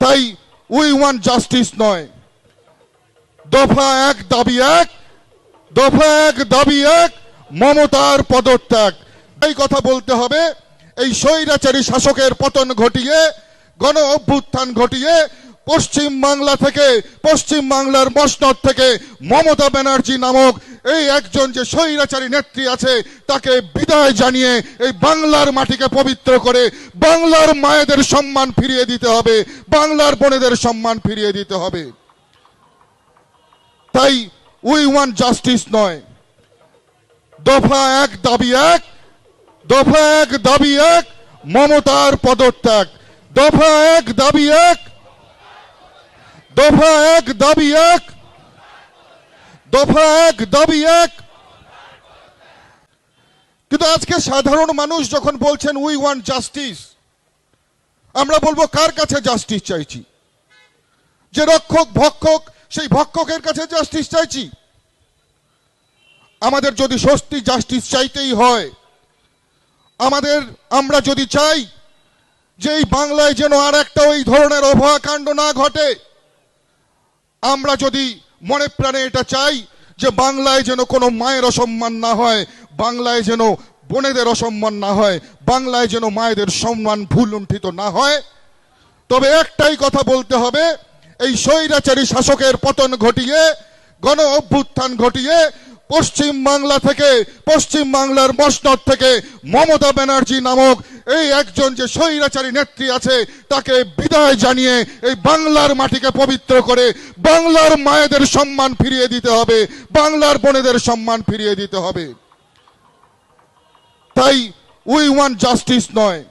তাই we want justice নয়। দফা এক, দাবি এক, দফা এক, দাবি এক, মমতার পদত্যাগ। এই কথা বলতে হবে, এই স্বৈরাচারী শাসকের পতন ঘটিয়ে গণ অভ্যুত্থান ঘটিয়ে পশ্চিম বাংলা থেকে, পশ্চিম বাংলার মসনদ থেকে মমতা ব্যানার্জি নামক এই একজন যে স্বৈরাচারী নেত্রী আছে, তাকে বিদায় জানিয়ে এই বাংলার মাটিকে পবিত্র করে বাংলার মায়েদের সম্মান ফিরিয়ে দিতে হবে, বাংলার বোনেদের সম্মান ফিরিয়ে দিতে হবে। তাই উই ওয়ান জাস্টিস নয়। দফা এক, দাবি এক, দফা এক, দাবি এক, মমতার পদত্যাগ। দফা এক, দাবি এক দফা এক, দাবি এক। দফা এক, দাবি এক। কিন্তু আজকে সাধারণ মানুষ যখন বলছেন উই ওয়ান্ট জাস্টিস আমরা বলব, কার কাছে জাস্টিস চাইছি? যে রক্ষক, ভক্ষক, সেই ভক্ষকের কাছে জাস্টিস চাইছি। আমাদের যদি সত্যি জাস্টিস চাইতেই হয়, আমাদের, আমরা যদি চাই যে এই বাংলায় যেন আর একটা ওই ধরনের অভয়াকাণ্ড না ঘটে আমরা যদি মনে প্রাণে এটা চাই যে বাংলায় যেন কোনো মায়ের অসম্মান না হয়, বাংলায় যেন বোনেদের অসম্মান না হয়, বাংলায় যেন মায়েদের সম্মান ভুল লুণ্ঠিত না হয়, তবে একটাই কথা বলতে হবে, এই স্বৈরাচারী শাসকের পতন ঘটিয়ে, গণ অভ্যুত্থান ঘটিয়ে, পশ্চিম বাংলা থেকে, পশ্চিম বাংলার মসনদ থেকে মমতা ব্যানার্জি নামক এই একজন যে স্বৈরাচারী নেত্রী আছে, তাকে বিদায় জানিয়ে এই বাংলার মাটিকে পবিত্র করে বাংলার মায়েদের সম্মান ফিরিয়ে দিতে হবে, বাংলার বোনেদের সম্মান ফিরিয়ে দিতে হবে। তাই উই ওয়ান জাস্টিস নয়।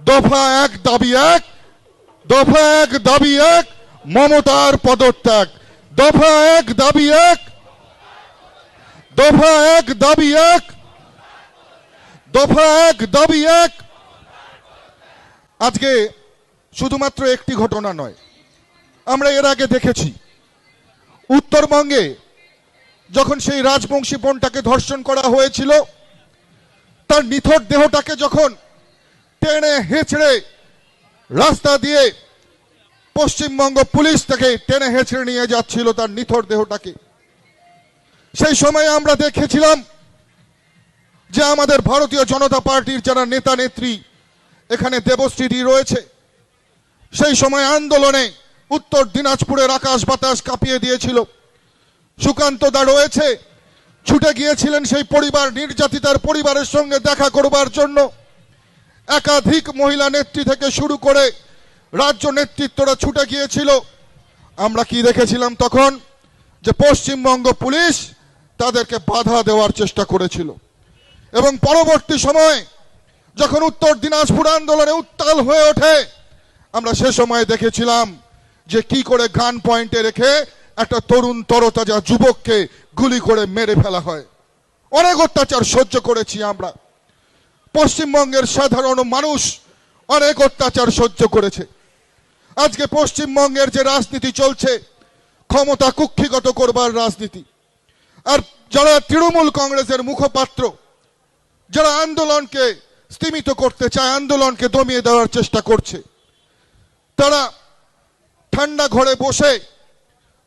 দফা এক, দাবি এক, দফা এক, দাবি এক, মমতার পদত্যাগ। দফা এক, দাবি এক, দফা এক, দাবি এক দফা এক দাবি এক আজকে শুধুমাত্র একটি ঘটনা নয়, আমরা এর আগে দেখেছি। উত্তরবঙ্গে যখন সেই রাজবংশী বোনটাকে ধর্ষণ করা হয়েছিল, তার নিথর দেহটাকে যখন টেনে হেঁচড়ে রাস্তা দিয়ে পশ্চিমবঙ্গ পুলিশ তাকে টেনে হেঁচড়ে নিয়ে যাচ্ছিল তার নিথর দেহটাকে। সেই সময় আমরা দেখেছিলাম যে আমাদের ভারতীয় জনতা পার্টির যারা নেতা নেত্রী এখানে দেবশ্রীটি রয়েছে, সেই সময় আন্দোলনে উত্তর দিনাজপুরের আকাশ বাতাস কাঁপিয়ে দিয়েছিল। সুকান্ত দা রয়েছে, ছুটে গিয়েছিলেন সেই পরিবার, নির্যাতিতার পরিবারের সঙ্গে দেখা করবার জন্য। একাধিক মহিলা নেত্রী থেকে শুরু করে রাজ্য নেতৃত্বরা ছুটে গিয়েছিল। আমরা কি দেখেছিলাম তখন? যে পশ্চিমবঙ্গ পুলিশ তাদেরকে বাধা দেওয়ার চেষ্টা করেছিল। এবং পরবর্তী সময় যখন উত্তর দিনাজপুর আন্দোলনে উত্তাল হয়ে ওঠে, আমরা সে সময় দেখেছিলাম যে কি করে গান পয়েন্টে রেখে একটা তরুণ তরতাজা যুবককে গুলি করে মেরে ফেলা হয়। অনেক অত্যাচার সহ্য করেছি আমরা। পশ্চিমবঙ্গের সাধারণ মানুষ অনেক অত্যাচার সহ্য করেছে। আজকে পশ্চিমবঙ্গের যে রাজনীতি চলছে, ক্ষমতা কুক্ষিগত করবার রাজনীতি। আর যারা তৃণমূল কংগ্রেসের মুখপাত্র যারা আন্দোলনকে স্তীমিত করতে চায়, আন্দোলনকে দমিয়ে দেওয়ার চেষ্টা করছে, তারা ঠান্ডা ঘরে বসে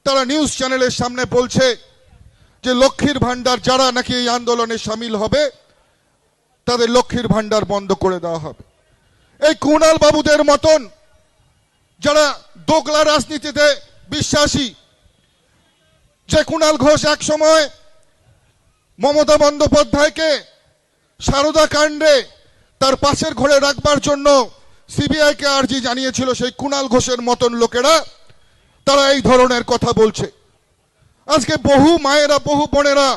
তারা নিউজ চ্যানেলের সামনে বলছে যে লক্ষ্মীর ভান্ডার যারা নাকি এই আন্দোলনে সামিল হবে, তাদের লক্ষ্মীর ভান্ডার বন্ধ করে দেওয়া হবে। এই কুণাল বাবুদের মতন যারা দোগলা রাজনীতিতে বিশ্বাসী, যে কুণাল ঘোষ এক সময় মমতা বন্দ্যোপাধ্যায়কে সারদা কাণ্ডে তার পাশের ঘরে রাখবার জন্য সিবিআইকে আর্জি জানিয়েছিল সেই কুণাল ঘোষের মতন লোকেরা। তারা এই ধরনের কথা বলছে। আজকে বহু মায়েরা, বহু বোনেরা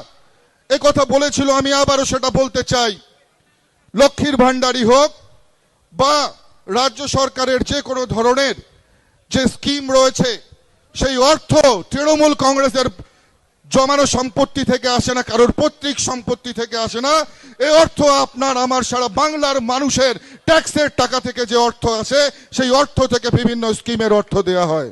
এ কথা বলেছিল, আমি আবারও সেটা বলতে চাই। লক্ষ্মীর ভাণ্ডারই হোক বা রাজ্য সরকারের যে কোনো ধরনের যে স্কিম রয়েছে, সেই অর্থ তৃণমূল কংগ্রেসের জমানো সম্পত্তি থেকে আসে না, কারোর পৈতৃক সম্পত্তি থেকে আসে না। এ অর্থ আপনার, আমার সারা বাংলার মানুষের ট্যাক্সের টাকা থেকে যে অর্থ আসে, সেই অর্থ থেকে বিভিন্ন স্কিমের অর্থ দেওয়া হয়।